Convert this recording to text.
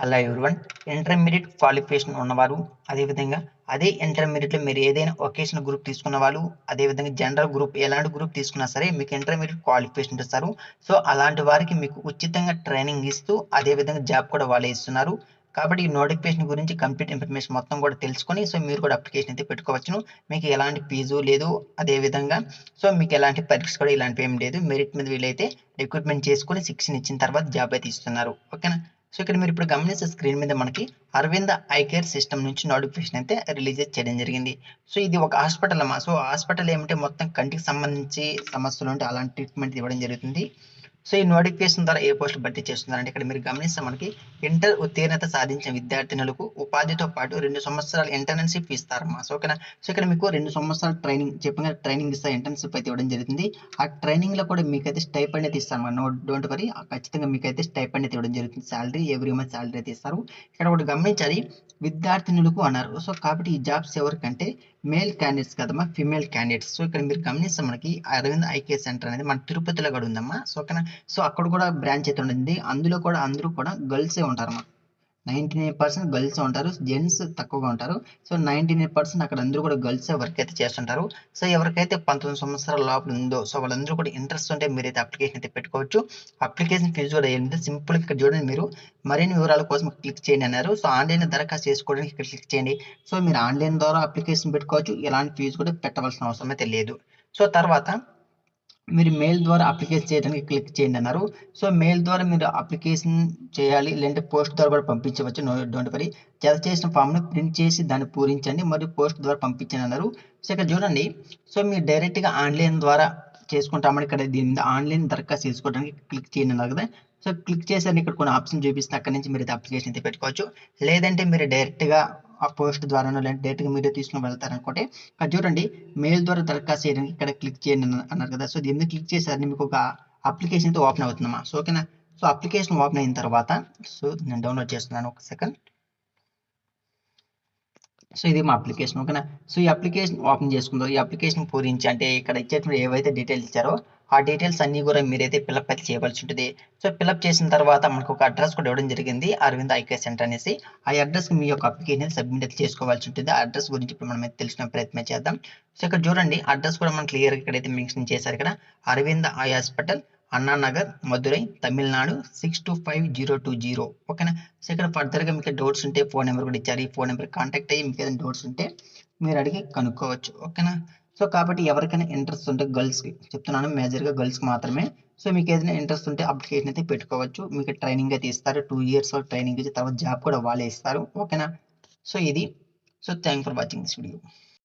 Hello everyone intermediate qualification ఉన్నవారు అదేవిధంగా అదే ఇంటర్మీడియట్లో మీరు ఏదైనా ఒకేషన్ గ్రూప్ తీసుకున్న వాళ్ళు అదేవిధంగా జనరల్ గ్రూప్ ఎలాంటి గ్రూప్ తీసుకున్నా సరే మీకు ఇంటర్మీడియట్ క్వాలిఫికేషన్ ఇస్తారు. సో అలాంటి వారికి మీకు ఉచితంగా ట్రైనింగ్ ఇస్తూ అదేవిధంగా జాబ్ కూడా వాళ్ళే ఇస్తున్నారు. కాబట్టి ఈ నోటిఫికేషన్ గురించి కంప్లీట్ ఇన్ఫర్మేషన్ మొత్తం కూడా తెలుసుకొని సో మీరు కూడా అప్లికేషన్ అయితే పెట్టుకోవచ్చును. మీకు ఎలాంటి ఫీజు లేదు అదేవిధంగా సో మీకు ఎలాంటి పరీక్ష కూడా ఇలాంటివి ఏం లేదు. మెరిట్ మీద వీలైతే రిక్రూట్మెంట్ చేసుకొని శిక్షణ ఇచ్చిన తర్వాత జాబ్ అయితే ఇస్తున్నారు. ఓకేనా సో ఇక్కడ మీరు ఇప్పుడు గమనిస్తే స్క్రీన్ మీద మనకి అరవింద ఐ కేర్ సిస్టమ్ నుంచి నోటిఫికేషన్ అయితే రిలీజ్ చేయడం జరిగింది. సో ఇది ఒక హాస్పిటల్ అమ్మా. సో హాస్పిటల్ ఏమంటే? మొత్తం కంటికి సంబంధించి సమస్యలు ఉంటే అలాంటి ట్రీట్మెంట్ ఇవ్వడం జరుగుతుంది. సో ఈ నోటిఫికేషన్ ద్వారా ఏ పోస్టులు భర్తీ చేస్తున్నారంటే ఇక్కడ మీరు గమనిస్తే మనకి ఇంటర్ ఉత్తీర్ణత సాధించిన విద్యార్థినులకు ఉపాధితో పాటు రెండు సంవత్సరాలు ఇంటర్న్షిప్ ఇస్తారమ్మా. సో ఓకేనా? సో ఇక్కడ మీకు రెండు సంవత్సరాలు ట్రైనింగ్ చెప్పిన ట్రైనింగ్ ఇస్తే ఇంటర్న్షిప్ అయితే ఇవ్వడం జరుగుతుంది ఆ ట్రైనింగ్లో కూడా మీకైతే స్టైప్ అనేది ఇస్తారమ్మా నో డోంట్ వరీ. ఖచ్చితంగా మీకైతే స్టైప్ అనేది ఇవ్వడం జరుగుతుంది. శాలరీ ఎవ్రీ మంత్ శాలరీ అయితే ఇస్తారు. ఇక్కడ ఒకటి గమనించాలి. విద్యార్థినులకు అన్నారు. సో కాబట్టి ఈ జాబ్స్ ఎవరికంటే మేల్ క్యాండిడేట్స్ కదమ్మా ఫిమేల్ క్యాండిడేట్స్. సో ఇక్కడ మీరు గమనిస్తే మనకి అరవింద్ ఐకే సెంటర్ అనేది మన తిరుపతిలో కూడా ఉందమ్మా. సో ఓకేనా? సో అక్కడ కూడా బ్రాంచ్ అయితే ఉంటుంది అందులో కూడా అందరూ కూడా గర్ల్సే అన్నమాట. నైంటీ నైన్ పర్సెంట్ గర్ల్స్ ఉంటారు. జెంట్స్ తక్కువగా ఉంటారు. సో నైంటీ నైన్ పర్సెంట్ అక్కడ అందరూ కూడా గర్ల్స్ వర్క్ అయితే చేస్తుంటారు. సో ఎవరికైతే పంతొమ్మిది సంవత్సరాల లోపల ఉందో సో వాళ్ళందరూ కూడా ఇంట్రెస్ట్ ఉంటే మీరైతే అప్లికేషన్ అయితే పెట్టుకోవచ్చు. అప్లికేషన్ ఫీజు కూడా ఏంటంటే సింపుల్ ఇక్కడ చూడండి మీరు. మరిన్ని వివరాల కోసం క్లిక్ చేయండి అన్నారు. సో ఆన్లైన్ దరఖాస్తు చేసుకోవడానికి ఇక్కడ క్లిక్ చేయండి. సో మీరు ఆన్లైన్ ద్వారా అప్లికేషన్ పెట్టుకోవచ్చు. ఎలాంటి ఫీజు కూడా పెట్టవలసిన అవసరం అయితే లేదు. సో తర్వాత మీరు మెయిల్ ద్వారా అప్లికేషన్ చేయడానికి క్లిక్ చేయండి అన్నారు. సో మెయిల్ ద్వారా మీరు అప్లికేషన్ చేయాలి లేదంటే పోస్ట్ ద్వారా కూడా పంపించవచ్చు. నో డోంట్ వరీ జత చేసిన ఫామ్ను ప్రింట్ చేసి దాన్ని పూరించండి మరియు పోస్ట్ ద్వారా పంపించండి అన్నారు. సో ఇక్కడ చూడండి. సో మీరు డైరెక్ట్గా ఆన్లైన్ ద్వారా చేసుకుంటామని ఇక్కడ దీని మీద ఆన్లైన్ దరఖాస్తు చేసుకోవడానికి క్లిక్ చేయండి అన్నారు కదా. సో క్లిక్ చేసి ఇక్కడ కొన్ని ఆప్షన్ చూపిస్తే అక్కడ నుంచి మీరు అయితే అప్లికేషన్ అయితే పెట్టుకోవచ్చు. లేదంటే మీరు డైరెక్ట్గా ఆ పోస్ట్ ద్వారానో లేదంటే డైరెక్ట్గా మీరే తీసుకుని వెళ్తారనుకోండి ఇక్కడ చూడండి మెయిల్ ద్వారా దరఖాస్తు చేయడానికి ఇక్కడ క్లిక్ చేయండి అన్నారు కదా. సో దీన్ని క్లిక్ చేశారని మీకు ఒక అప్లికేషన్ అయితే ఓపెన్ అవుతుందమ్మా సో ఓకేనా? సో అప్లికేషన్ ఓపెన్ అయిన తర్వాత సో నేను డౌన్లోడ్ చేస్తున్నాను ఒక సెకండ్. సో ఇది మా అప్లికేషన్ ఓకేనా? సో ఈ అప్లికేషన్ ఓపెన్ చేసుకుందో. ఈ అప్లికేషన్ పూరించి అంటే ఇక్కడ ఇచ్చేటువంటి ఏవైతే డీటెయిల్స్ ఇచ్చారో ఆ డీటెయిల్స్ అన్ని కూడా మీరైతే పిలప్ అయితే చేయవలసి ఉంటుంది. సో పిలప్ చేసిన తర్వాత మనకు ఒక అడ్రస్ కూడా ఇవ్వడం జరిగింది. అరవింద్ ఐకే సెంటర్ అనేసి. ఆ అడ్రస్ మీ యొక్క అప్లికేషన్ సబ్మిట్ అయితే చేసుకోవాల్సి ఉంటుంది. ఆ అడ్రస్ గురించి ఇప్పుడు మనం అయితే ప్రయత్నం చేద్దాం. సో ఇక్కడ చూడండి అడ్రస్ కూడా మనం క్లియర్ ఇక్కడైతే మెన్షన్ చేశారు ఇక్కడ Aravind eye hospital Annanagar Madurai Tamil Nadu six two five zero two zero. ఓకేనా? సో ఇక్కడ ఫర్దర్గా మీకు డౌట్స్ ఉంటే ఫోన్ నెంబర్ కూడా ఇచ్చారు. ఈ ఫోన్ నెంబర్ కాంటాక్ట్ అయ్యి మీకు ఏదైనా డౌట్స్ ఉంటే మీరు అడిగి కనుక్కోవచ్చు. ఓకేనా? సో కాబట్టి ఎవరికైనా ఇంట్రెస్ట్ ఉంటే గర్ల్స్కి చెప్తున్నాను మేజర్గా గర్ల్స్కి మాత్రమే. సో మీకు ఏదైనా ఇంట్రెస్ట్ ఉంటే అప్లికేషన్ అయితే పెట్టుకోవచ్చు. మీకు ట్రైనింగ్ అయితే ఇస్తారు. టూ ఇయర్స్ ట్రైనింగ్ ఇచ్చి తర్వాత జాబ్ కూడా వాళ్ళే ఇస్తారు. ఓకేనా సో ఇది. So thank for watching this video